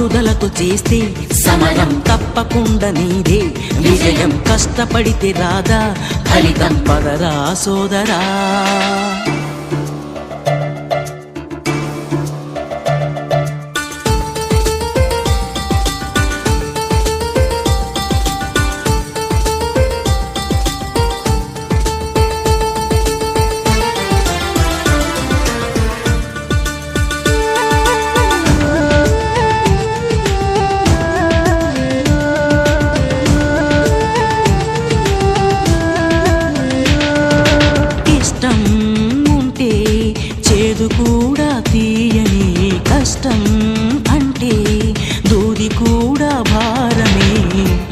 పట్టుదలతో చేస్తే సమరం తప్పకుండా నీదే. విజయం కష్టపడితే రాదా ఫలితం పదరా సోదరా.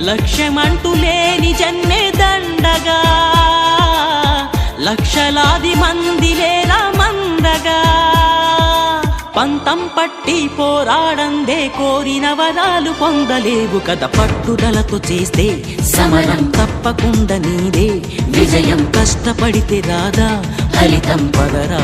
లక్ష్యమంటూ లేని జన్మే దండగా. లక్షలాది మంది లేరా మందగా. పంతం పట్టి పోరాడందే కోరిన వరాలు పొందలేవు కథ పట్టుదలతో చేస్తే. సమరం తప్పకుండా నీదే. విజయం కష్టపడితే రాదా ఫలితం పదరా